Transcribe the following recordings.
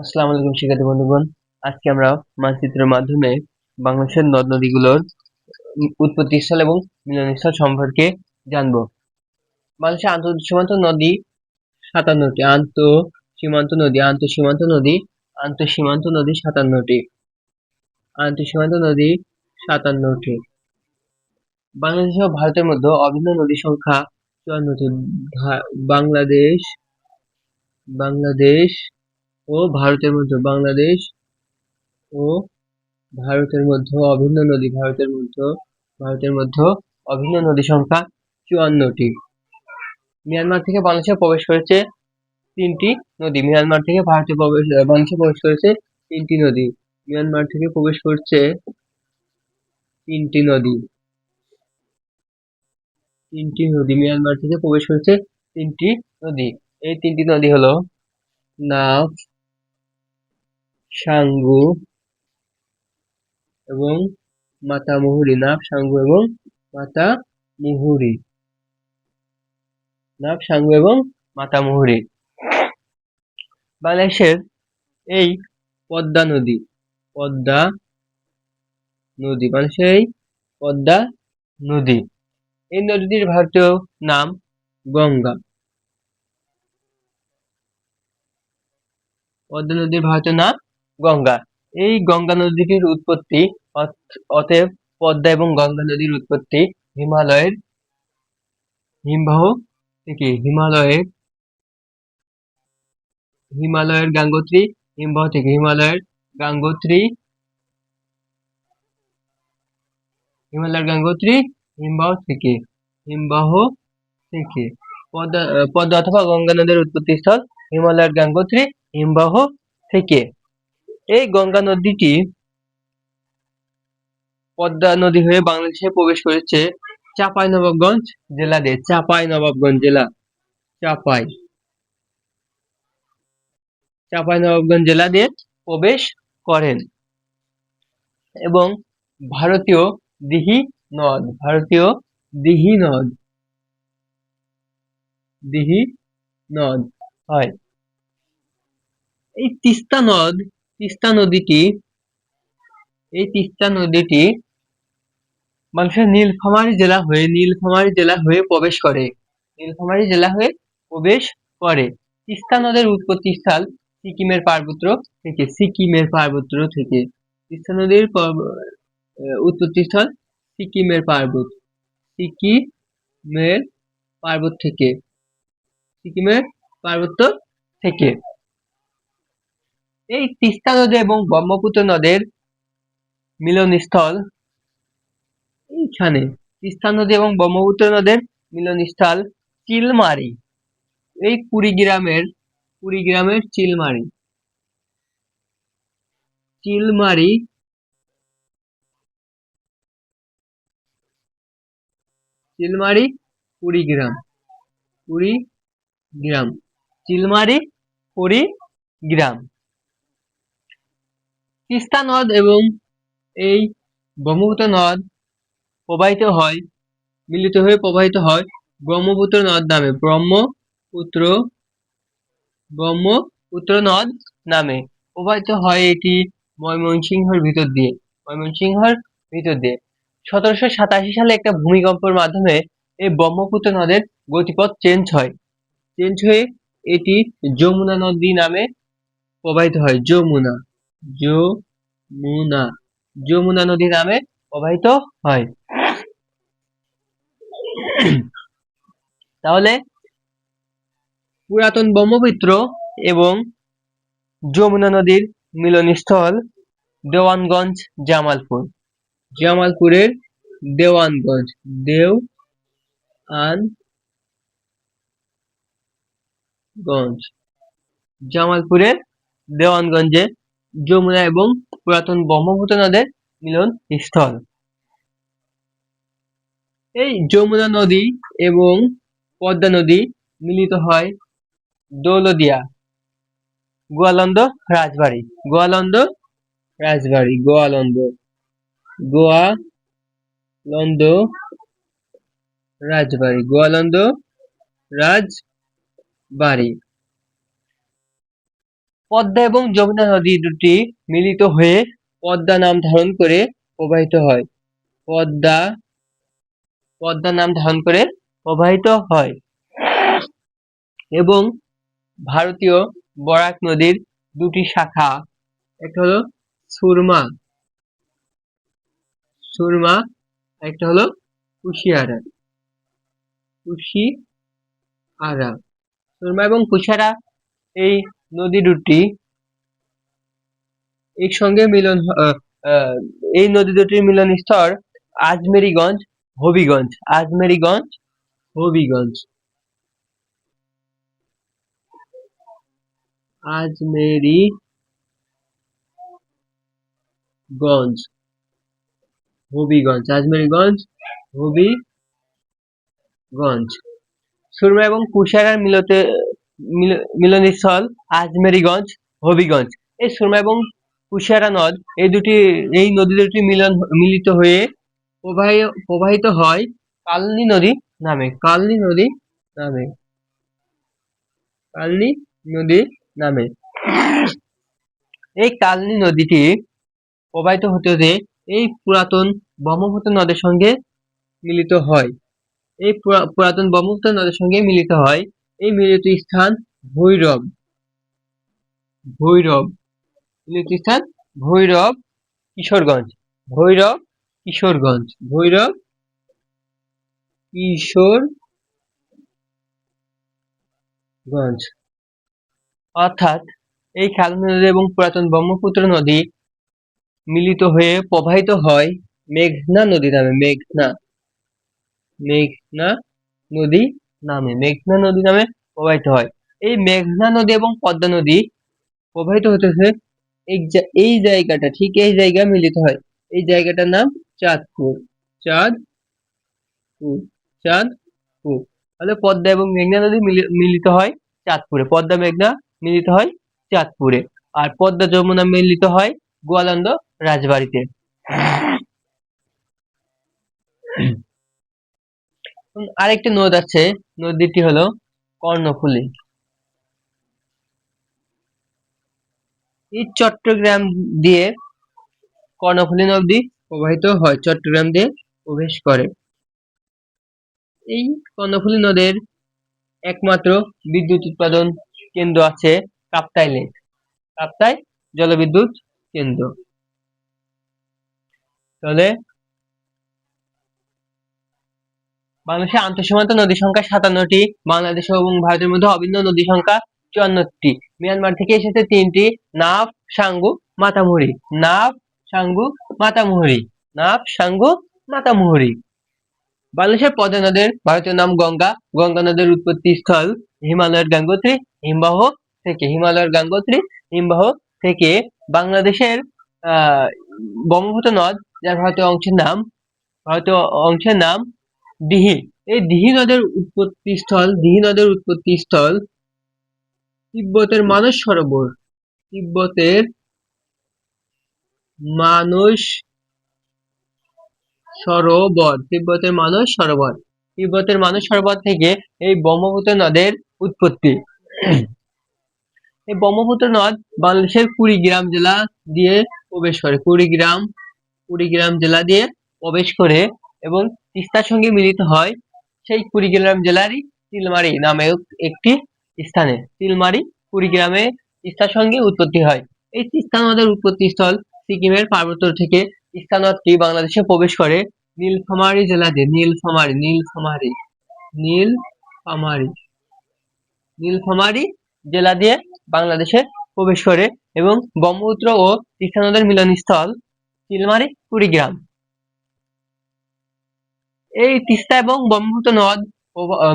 আসসালামু আলাইকুম শিক্ষার্থী বন্ধুগণ। আজকে আমরা মানচিত্রের মাধ্যমে বাংলাদেশের নদ নদীগুলোর উৎপত্তি স্থল এবং মিলনস্থল সম্পর্কে জানব। বাংলাদেশের আন্তঃ সীমান্ত নদী সাতান্নটি, আন্ত সীমান্ত নদী, আন্ত সীমান্ত নদী, আন্ত সীমান্ত নদী সাতান্নটি, আন্ত সীমান্ত নদী সাতান্নটি। বাংলাদেশ ও ভারতের মধ্যে অভিন্ন নদী সংখ্যা চুয়ান্নটি। বাংলাদেশ বাংলাদেশ ও ভারতের মধ্যে, বাংলাদেশ ও ভারতের মধ্যে, অভিন্ন নদী ভারতের মধ্যে ভারতের মধ্যে অভিন্ন নদী সংখ্যা চুয়ান্নটি। মিয়ানমার থেকে বাংলাদেশে প্রবেশ করেছে তিনটি নদী। মিয়ানমার থেকে ভারতে প্রবেশ, বাংলাদেশে প্রবেশ করেছে তিনটি নদী। মিয়ানমার থেকে প্রবেশ করছে তিনটি নদী। তিনটি নদী। মিয়ানমার থেকে প্রবেশ করেছে তিনটি নদী। এই তিনটি নদী হলো নাফ সাঙ্গু এবং মাতা মুহুরী। নাফ সাঙ্গু এবং মাতা মুহুরী। নাফ সাঙ্গু এবং মাতা মুহুরী। বাংলাদেশের এই পদ্মা নদী পদ্মা নদী, বাংলাদেশের এই পদ্মা নদী। এই নদীটির ভারতীয় নাম গঙ্গা। পদ্মা নদীর ভারতীয় নাম গঙ্গা। এই গঙ্গা নদীটির উৎপত্তি অতএব পদ্মা এবং গঙ্গা নদীর উৎপত্তি হিমালয়ের হিমবাহ থেকে হিমালয়ের হিমালয়ের গাঙ্গোত্রী হিমবাহ থেকে হিমালয়ের গাঙ্গোত্রী হিমালয়ের গাঙ্গোত্রী হিমবাহ থেকে হিমবাহ থেকে পদ্মা পদ্মা অথবা গঙ্গা নদীর উৎপত্তি স্থল হিমালয়ের গাঙ্গোত্রী হিমবাহ থেকে। এই গঙ্গা নদীটি পদ্মা নদী হয়ে বাংলাদেশে প্রবেশ করেছে চাপাই নবাবগঞ্জ জেলা দিয়ে। চাপাই নবাবগঞ্জ জেলা। চাপাই। চাপাই নবাবগঞ্জ জেলা দিয়ে প্রবেশ করেন। এবং ভারতীয় দিহি নদ। ভারতীয় দিহি নদ। দিহি নদ। হয়। এই তিস্তা নদ তিস্তা নদীটি, এই তিস্তা নদীটি মানুষের নীলফামারী জেলা হয়ে, নীলফামারী জেলা হয়ে প্রবেশ করে। নীলফামারী জেলা হয়ে প্রবেশ করে। তিস্তা নদের উৎপত্তি স্থল সিকিমের পার্বত্য থেকে, সিকিমের পার্বত্য থেকে। তিস্তা নদীর উৎপত্তি স্থল সিকিমের পার্বত্য সিকিমের পার্বত্য থেকে, সিকিমের পার্বত্য থেকে। এই তিস্তা নদী এবং ব্রহ্মপুত্র নদের মিলনস্থল এইখানে। তিস্তা নদী এবং ব্রহ্মপুত্র নদের মিলনস্থল চিলমারি। এই কুড়িগ্রামের কুড়িগ্রামের চিলমারি। চিলমারি চিলমারি কুড়িগ্রাম। কুড়িগ্রাম। চিলমারি কুড়িগ্রাম। তিস্তা নদ এবং এই ব্রহ্মপুত্র নদ প্রবাহিত হয়, মিলিত হয়ে প্রবাহিত হয় ব্রহ্মপুত্র নদ নামে, ব্রহ্মপুত্র ব্রহ্মপুত্র নদ নামে। প্রবাহিত হয় এটি ময়মনসিংহর ভিতর দিয়ে, ময়মনসিংহর ভিতর দিয়ে। সতেরোশো সাতাশি সালে একটা ভূমিকম্পের মাধ্যমে এই ব্রহ্মপুত্র নদের গতিপথ চেঞ্জ হয়। চেঞ্জ হয়ে এটি যমুনা নদী নামে প্রবাহিত হয়, যমুনা। যমুনা। যমুনা নদী নামে প্রবাহিত হয়। তাহলে পুরাতন ব্রহ্মপুত্র এবং যমুনা নদীর মিলনস্থল দেওয়ানগঞ্জ জামালপুর। জামালপুরের দেওয়ানগঞ্জ দেও আন গঞ্জ জামালপুরের দেওয়ানগঞ্জে যমুনা এবং পুরাতন ব্রহ্মপুত্র নদের মিলন স্থল। এই যমুনা নদী এবং পদ্মা নদী মিলিত হয় দৌলদিয়া, গোয়ালন্দ রাজবাড়ি। গোয়ালন্দ রাজবাড়ি, গোয়ালন্দ। গোয়া লন্দ রাজবাড়ি, গোয়ালন্দ রাজবাড়ি। পদ্মা এবং যমুনা নদী দুটি মিলিত হয়ে পদ্মা নাম ধারণ করে প্রবাহিত হয়। পদ্মা পদ্মা নাম ধারণ করে প্রবাহিত হয়। এবং ভারতীয় বরাক নদীর দুটি শাখা, একটা হলো সুরমা সুরমা, একটা হলো কুশিয়ারা কুশিয়ারা। সুরমা এবং কুশিয়ারা এই নদী দুটি একসঙ্গে মিলন এই নদী দুটির মিলন স্থল আজমেরিগঞ্জ, হবিগঞ্জ। আজমেরিগঞ্জ, হবিগঞ্জ। আজমেরি গঞ্জ হবিগঞ্জ। আজমেরিগঞ্জ, হবিগঞ্জ। সুরমা এবং কুশিয়ারার মিলতে মিল- মিলনস্থল আজমেরিগঞ্জ, হবিগঞ্জ। এই সুরমা এবং কুশিয়ারা নদ, এই দুটি, এই নদী দুটি মিলন, মিলিত হয়ে প্রবাহিত হয় কালনী নদী নামে, কালনী নদী নামে। কালনী নদী নামে। এই কালনী নদীটি প্রবাহিত হতে হতে এই পুরাতন ব্রহ্মপুত্র নদের সঙ্গে মিলিত হয়। এই পুরা- পুরাতন ব্রহ্মপুত্র নদের সঙ্গে মিলিত হয়। এই মিলিত স্থান ভৈরব। ভৈরব। মিলিত স্থান ভৈরব কিশোরগঞ্জ। ভৈরব কিশোরগঞ্জ। ভৈরব কিশোরগঞ্জ। অর্থাৎ এই কালনী নদী এবং পুরাতন ব্রহ্মপুত্র নদী মিলিত হয়ে প্রবাহিত হয় মেঘনা নদী নামে। মেঘনা। মেঘনা নদী নামে, মেঘনা নদী নামে প্রবাহিত হয়। এই মেঘনা নদী এবং পদ্মা নদী প্রবাহিত হতেছে এই জায়গাটা, ঠিক এই জায়গায় মিলিত হয়। এই জায়গাটার নাম চাঁদপুর। চাঁদপুর চাঁদপুর। তাহলে পদ্মা এবং মেঘনা নদী মিলি- মিলিত হয় চাঁদপুরে। পদ্মা, মেঘনা মিলিত হয় চাঁদপুরে। আর পদ্মা যমুনা মিলিত হয় গোয়ালন্দ রাজবাড়িতে। আরেকটি নদ আছে, নদীটি হলো কর্ণফুলী। এই চট্টগ্রাম দিয়ে কর্ণফুলী নদী প্রবাহিত হয়, চট্টগ্রাম দিয়ে প্রবেশ করে। এই কর্ণফুলী নদের একমাত্র বিদ্যুৎ উৎপাদন কেন্দ্র আছে কাপ্তাই লেক। কাপ্তাই জলবিদ্যুৎ কেন্দ্র। তাহলে বাংলাদেশের আন্তঃসীমান্ত নদী সংখ্যা সাতান্নটি, বাংলাদেশ এবং ভারতের মধ্যে অভিন্ন নদী সংখ্যা চুয়ান্নটি। মিয়ানমার থেকে এসেছে তিনটি, নাফ, সাঙ্গু, মাতামুহুরি। নাফ, সাঙ্গু, মাতামুহুরি। নাফ, সাঙ্গু, মাতামুহুরি। বাংলাদেশের পদ্মা নদের ভারতীয় নাম গঙ্গা। গঙ্গা নদের উৎপত্তি স্থল হিমালয়ের গাঙ্গোত্রী, হিমবাহ থেকে হিমালয়ের গাঙ্গোত্রী, হিমবাহ থেকে বাংলাদেশের, আহ, ব্রহ্মপুত্র নদ, যার ভারতীয় অংশের নাম, ভারতীয় অংশের নাম দিহি। এই দিহি নদের উৎপত্তি স্থল, দিহি নদের উৎপত্তি স্থল তিব্বতের মানস সরোবর। তিব্বতের মানস সরোবর, তিব্বতের মানস সরোবর। তিব্বতের মানস সরোবর থেকে এই ব্রহ্মপুত্র নদের উৎপত্তি। এই ব্রহ্মপুত্র নদ বাংলাদেশের কুড়িগ্রাম জেলা দিয়ে প্রবেশ করে। কুড়িগ্রাম কুড়িগ্রাম জেলা দিয়ে প্রবেশ করে এবং তিস্তার সঙ্গে মিলিত হয় সেই কুড়িগ্রাম জেলারই তিলমারি নামে একটি স্থানে। তিলমারি কুড়িগ্রামে তিস্তার সঙ্গে উৎপত্তি হয়। এই তিস্তা নদের উৎপত্তি স্থল সিকিমের পার্বত্য থেকে তিস্তা নদটি বাংলাদেশে প্রবেশ করে নীলফামারী জেলা দিয়ে নীলফামারী নীলফামারী নীলফামারী নীলফামারী জেলা দিয়ে বাংলাদেশে প্রবেশ করে এবং ব্রহ্মপুত্র ও তিস্তা নদের মিলনস্থল চিলমারি কুড়িগ্রাম। এই তিস্তা এবং ব্রহ্মপুত্র নদ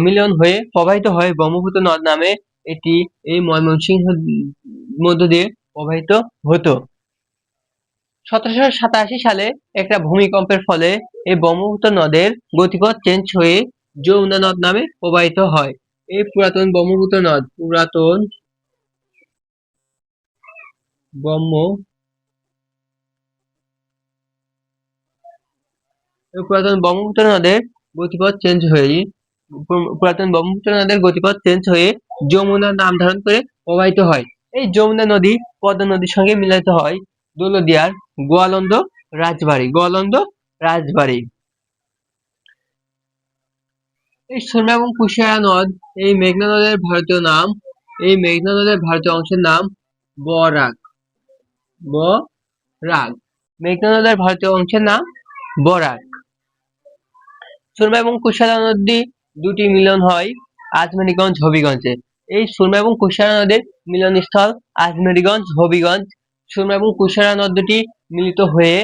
মিলন হয়ে প্রবাহিত হয় ব্রহ্মপুত্র নদ নামে এটি এই ময়মনসিংহ মধ্য দিয়ে প্রবাহিত হতো। সতেরোশো সাতাশি সালে একটা ভূমিকম্পের ফলে এই ব্রহ্মপুত্র নদের গতিপথ চেঞ্জ হয়ে যমুনা নদ নামে প্রবাহিত হয়। এই পুরাতন ব্রহ্মপুত্র নদ, পুরাতন ব্রহ্ম পুরাতন ব্রহ্মপুত্র নদের গতিপথ চেঞ্জ হয়ে পুরাতন ব্রহ্মপুত্র নদের গতিপথ চেঞ্জ হয়ে যমুনা নাম ধারণ করে প্রবাহিত হয়। এই যমুনা নদী, পদ্মা নদীর সঙ্গে মিলিত হয় দৌলদিয়ার গোয়ালন্দ রাজবাড়ি গোয়ালন্দ রাজবাড়ি। এই সুরমা এবং কুশিয়ারা নদ, এই মেঘনা নদের ভারতীয় নাম, এই মেঘনা নদের ভারতীয় অংশের নাম বরাক। বরাক। মেঘনা নদের ভারতীয় অংশের নাম বরাক। সুরমা এবং কুশিয়ারা নদী দুটি মিলন হয় আজমেরিগঞ্জ, হবিগঞ্জে। এই সুরমা এবং কুশিয়ারা নদীর মিলনস্থল আজমেরিগঞ্জ, হবিগঞ্জ। সুরমা এবং কুশিয়ারা নদ দুটি মিলিত হয়ে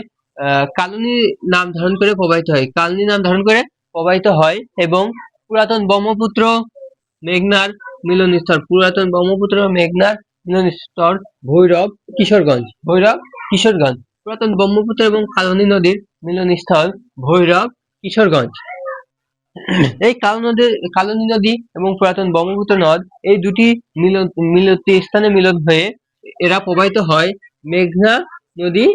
কালনী নাম ধারণ করে প্রবাহিত হয়। কালনী নাম ধারণ করে প্রবাহিত হয় এবং পুরাতন ব্রহ্মপুত্র মেঘনার মিলনস্থল, পুরাতন ব্রহ্মপুত্র মেঘনার মিলনস্থল ভৈরব কিশোরগঞ্জ ভৈরব কিশোরগঞ্জ। পুরাতন ব্রহ্মপুত্র এবং কালনী নদীর মিলনস্থল ভৈরব কিশোরগঞ্জ। এই কালো নদী কালনী নদী এবং পুরাতন ব্রহ্মপুত্র নদ এই দুটি মিলন মিলিত স্থানে মিলন হয়ে এরা প্রবাহিত হয় মেঘনা নদী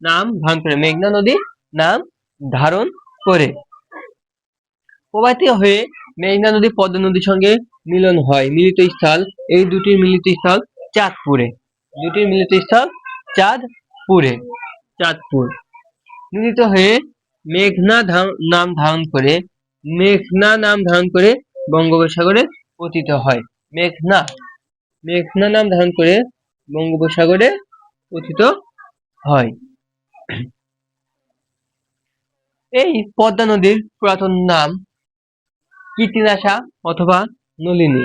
নাম ধারণ করে, মেঘনা নদী নাম ধারণ করে। প্রবাহিত হয়ে মেঘনা নদী, পদ্মা নদীর সঙ্গে মিলন হয়। মিলিত স্থল, এই দুটির মিলিত স্থল চাঁদপুরে। দুটির মিলিত স্থল চাঁদপুরে, চাঁদপুর। মিলিত হয়ে মেঘনা নাম ধারণ করে মেঘনা নাম ধারণ করে বঙ্গোপসাগরে পতিত হয়। মেঘনা মেঘনা নাম ধারণ করে বঙ্গোপসাগরে পতিত হয়। এই পদ্মা নদীর পুরাতন নাম কীর্তিনাশা অথবা নলিনী।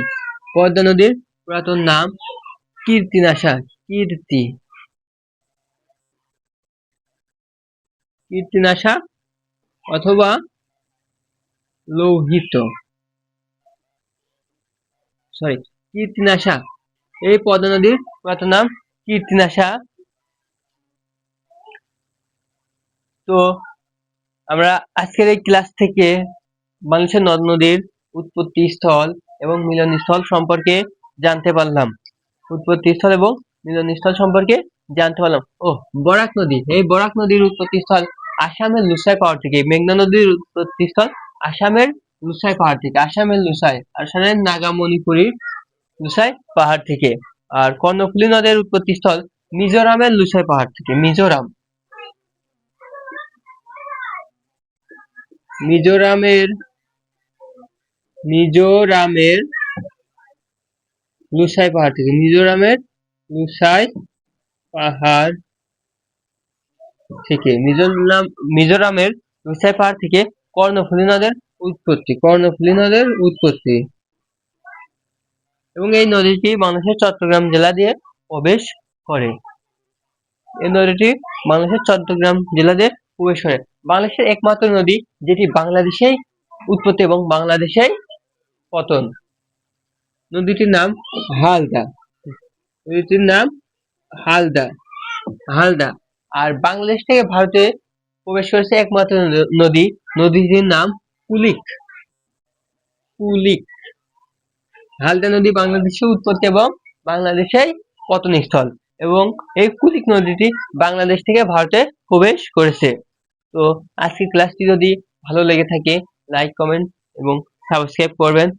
পদ্মা নদীর পুরাতন নাম কীর্তিনাশা, কীর্তি। কীর্তিনাশা অথবা লৌহিত। সরি কীর্তিনাশা। এই পদ্মা নদীর পুরাতন নাম কীর্তিনাশা। তো, আমরা আজকের এই ক্লাস থেকে বাংলাদেশের নদ নদীর উৎপত্তি স্থল এবং মিলনস্থল সম্পর্কে জানতে পারলাম। উৎপত্তি স্থল এবং মিলনস্থল সম্পর্কে জানতে পারলাম। ও, বরাক নদী। এই বরাক নদীর উৎপত্তি স্থল আসামের লুসাই পাহাড় থেকে। মেঘনা নদীর উৎপত্তি স্থল আসামের লুসাই পাহাড় থেকে, আসামের লুসাই, আসামের নাগামণিপুরীর লুসাই পাহাড় থেকে আর কর্ণফুলী নদের উৎপত্তি স্থল মিজোরামের লুসাই পাহাড় থেকে, মিজোরাম। মিজোরামের মিজোরামের লুসাই পাহাড় থেকে, মিজোরামের লুসাই পাহাড় থেকে, মিজোরাম, মিজোরামের লুসাই পাহাড় থেকে কর্ণফুলী নদের উৎপত্তি কর্ণফুলী নদের উৎপত্তি। এবং এই নদীটি বাংলাদেশের চট্টগ্রাম জেলা দিয়ে প্রবেশ করে। এই নদীটি বাংলাদেশের চট্টগ্রাম জেলা দিয়ে প্রবেশ করে। বাংলাদেশের একমাত্র নদী, যেটি বাংলাদেশেই উৎপত্তি এবং বাংলাদেশেই পতন। নদীটির নাম হালদা। নদীটির নাম হালদা। হালদা। আর বাংলাদেশ থেকে ভারতে প্রবেশ করেছে একমাত্র নদী। নদীটির নাম কুলিক কুলিক হালদা নদী বাংলাদেশে উৎপত্তি এবং বাংলাদেশেই পতনস্থল এবং এই কুলিক নদীটি বাংলাদেশ থেকে ভারতে প্রবেশ করেছে। তো আজকের ক্লাসটি যদি ভালো লেগে থাকে লাইক কমেন্ট এবং সাবস্ক্রাইব করবেন।